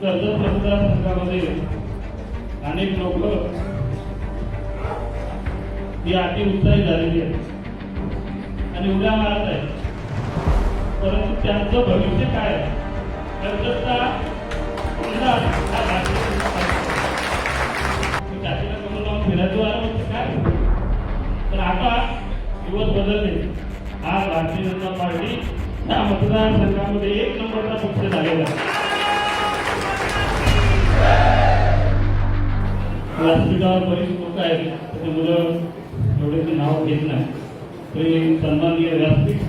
कर्जत मतदारसंघामध्ये अनेक लोक ही अति उत्साही झालेली आहेत. आणि उड्या मारत आहेत परंतु त्यांचं भविष्य काय आहे? कर्जतचा आमदार हा भारतीय जनता लावून फिरायचो आलो काय? तर आता दिवस बदलले. आज भारतीय जनता पार्टी या मतदारसंघामध्ये एक नंबरचा पक्ष झालेला आहे. व्यासपीठावर बरीच लोक आहेत. त्याचे मुलं एवढे नाव घेत नाही. तरी सन्माननीय व्यासपीठ.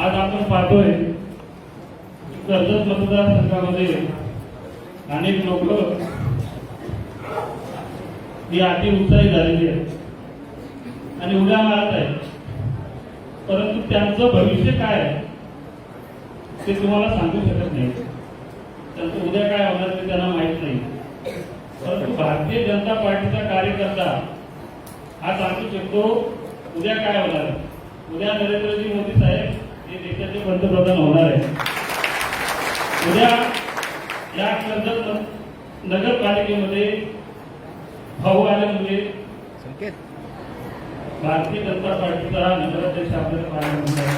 आज आपण पाहतोय कर्जत मतदारसंघामध्ये अनेक लोक ही अति उत्साही झालेली आहेत. आणि उड्या मारत आहेत. परंतु त्यांचं भविष्य काय आहे ते तुम्हाला सांगू शकत नाही. त्यांचं उद्या काय होणार ते त्यांना माहीत नाही. परंतु भारतीय जनता पार्टीचा कार्यकर्ता हा सांगू शकतो उद्या काय होणार. उद्या नरेंद्रजी मोदी साहेब हे देशाचे पंतप्रधान होणार आहे उद्या या कर्जत नगरपालिकेमध्ये भाऊ आल्यामुळे संकेत. भारतीय जनता पार्टीचा नगराध्यक्ष आपल्याला पाहायला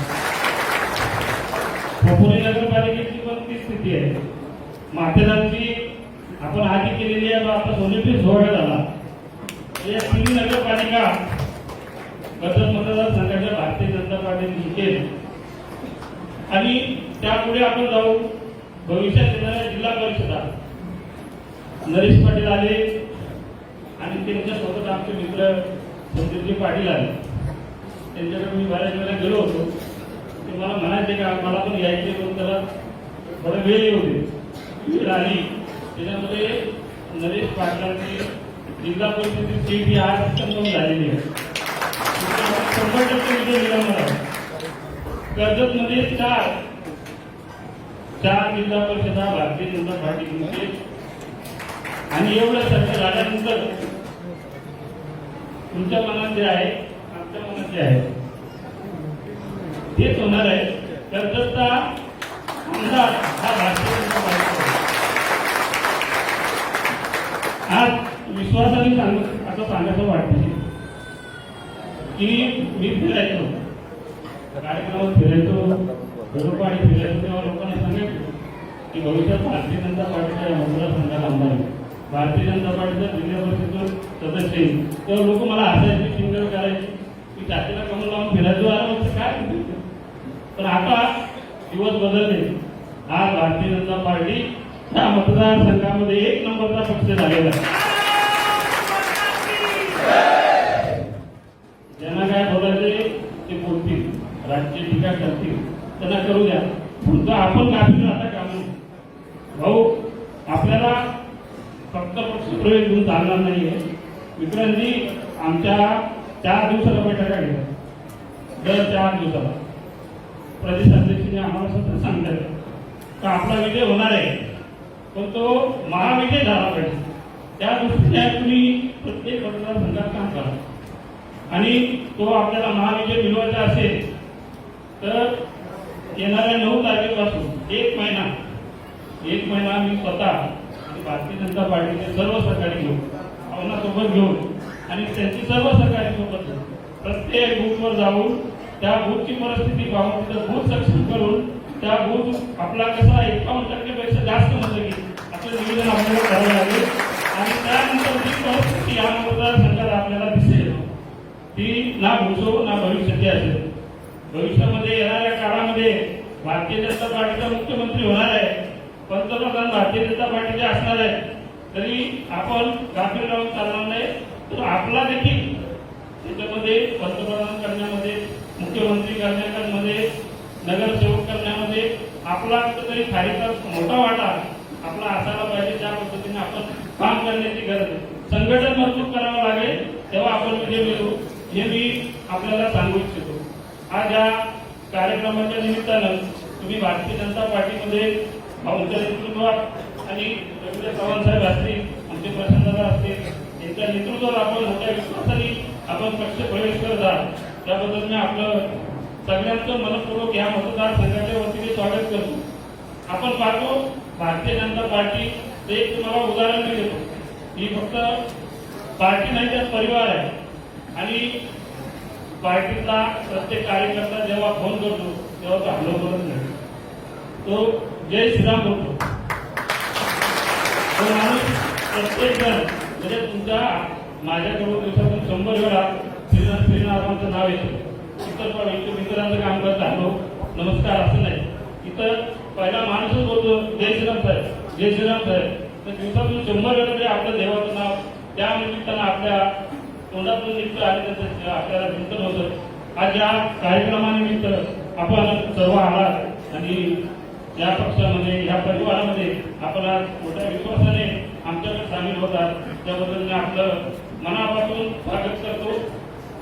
खोपोली नगरपालिकेची पण ती स्थिती आहे. माथेरानची आपण आधी केलेली आहे आता सोनेपी सोहळा झाला. या तिन्ही नगरपालिका बदल मतदारसंघाच्या भारतीय जनता पार्टीने जिंकेल. आणि त्यापुढे आपण जाऊ भविष्यात येणाऱ्या जिल्हा परिषदा. नरेश पाटील आले आणि त्यांच्यासोबत आमचे मित्र संदीपजी पाटील आले. त्यांच्याकडे मी बऱ्याच वेळेला गेलो होतो. ते मला म्हणायचे का मला पण यायचे पण त्याला बरं वेळ येऊ दे वेळ त्याच्यामध्ये नरेश पाटलांची जिल्हा परिषदेची सीट ही आज संगम झालेली आहे. शंभर टक्के विजय मिळवणार कर्जतमध्ये चार. चार जिल्हा परिषदा भारतीय जनता पार्टीमध्ये आणि एवढं सगळं झाल्यानंतर तुमच्या मनात जे आहे आमच्या मनात जे आहे तेच होणार आहे. कर्जतचा अंदाज हा भारतीय जनता पार्टी आहे. आज विश्वासाने सांग असं सांगायचं वाटतं की मी फिरायचो. कार्यक्रमात फिरायचो घरोपाडी फिरायचो तेव्हा लोकांना सांगायचो की भविष्यात भारतीय जनता पार्टीच्या मतदारसंघाला आमदार भारतीय जनता पार्टीचा जिल्हा परिषद सदस्य येईल तेव्हा लोक मला हसायचे चिंतन करायचे की जातीला कमल लावून फिरायचो आलं काय पण आता दिवस बदलले. आज भारतीय जनता पार्टी या मतदारसंघामध्ये एक नंबरचा पक्ष झालेला ज्यांना काय बोलायचे ते बोलतील राज्य टीका करतील. त्यांना करू द्या. पुढचं आपण गाफील आता काम भाऊ आपल्याला फक्त पक्षप्रवेश घेऊन चालणार नाहीये. विक्रांतजी आमच्या चार दिवसाला बैठका घ्या दर चार दिवसाला. प्रदेश अध्यक्षांनी आम्हाला सतत सांगतात का आपला विजय होणार आहे? पण तो महाविजय झाला पाहिजे त्या दृष्टीने तुम्ही प्रत्येक मतदारसंघात काम करा. आणि तो आपल्याला महाविजय मिळवायचा असेल तर येणाऱ्या नऊ तारखेपासून एक महिना एक महिना मी स्वतः भारतीय जनता पार्टीचे सर्व सरकारी घेऊन भावनासोबत घेऊन आणि त्यांची सर्व सरकारी सोबत प्रत्येक बूथवर जाऊन त्या बूथची परिस्थिती पाहून तिथं बूथ सक्षम करून त्या बूथ आपला कसा एकावन्न टक्केपेक्षा जास्त म्हणलं आपल्याला करावं लागेल. आणि त्यानंतर जी परिस्थिती या आपल्याला दिसेल ती ना भूसो ना भविष्याची असेल. भविष्यामध्ये येणाऱ्या काळामध्ये भारतीय जनता पार्टीचा मुख्यमंत्री होणार आहे. पंतप्रधान भारतीय जनता पार्टीचे असणार आहे. तरी आपण गाफील राहून चालणार नाही. तर आपला देखील त्याच्यामध्ये पंतप्रधान करण्यामध्ये मुख्यमंत्री करण्यामध्ये नगरसेवक करण्यामध्ये आपला तरी खारीचा मोठा वाटा आपला असायला पाहिजे त्या पद्धतीने आपण काम करण्याची गरज आहे. संघटन मजबूत करावं लागेल तेव्हा आपण विजय मिळू हे मी आपल्याला सांगू इच्छितो. आज या कार्यक्रमाच्या निमित्तानं तुम्ही भारतीय जनता पार्टीमध्ये भाऊंच्या नेतृत्वात आणि रवींद्र चव्हाण साहेब असतील आमचे प्रशांतदा असतील यांच्या नेतृत्वात आपण मोठ्या विश्वासाने आपण पक्ष प्रवेश करत आहात. त्याबद्दल मी आपलं सगळ्यांचं मनपूर्वक या मतदारसंघाच्या वतीने स्वागत करतो. आपण पाहतो भारतीय जनता पार्टी ते एक तुम्हाला उदाहरण मी देतो. ही फक्त पार्टी नाही तर परिवार आहे. आणि पार्टीचा प्रत्येक कार्यकर्ता जेव्हा फोन करतो तेव्हा तो हल्लो करत नाही. तो जय श्रीराम बोलतो. तो माणूस प्रत्येक जण म्हणजे तुमच्या माझ्याकडून दिवसातून शंभर वेळा श्रीनाथ श्रीनाथांचं नाव येतं. इतर पण इतर मित्रांचं काम करत हॅलो नमस्कार असं नाही. इतर पहिला माणूसच बोलतो जय श्रीराम साहेब जय श्रीराम साहेब. तर दिवसातून शंभर वेळा तरी आपलं देवाचं नाव त्या निमित्तानं आपल्या तोंडातून निघतं आणि त्यांचं आपल्याला चिंतन होतं आज या कार्यक्रमानिमित्त आपण सर्व आला आणि या पक्षामध्ये या परिवारामध्ये आपण आज मोठ्या विश्वासाने आमच्याकडे सामील होतात त्याबद्दल मी आपलं मनापासून स्वागत करतो.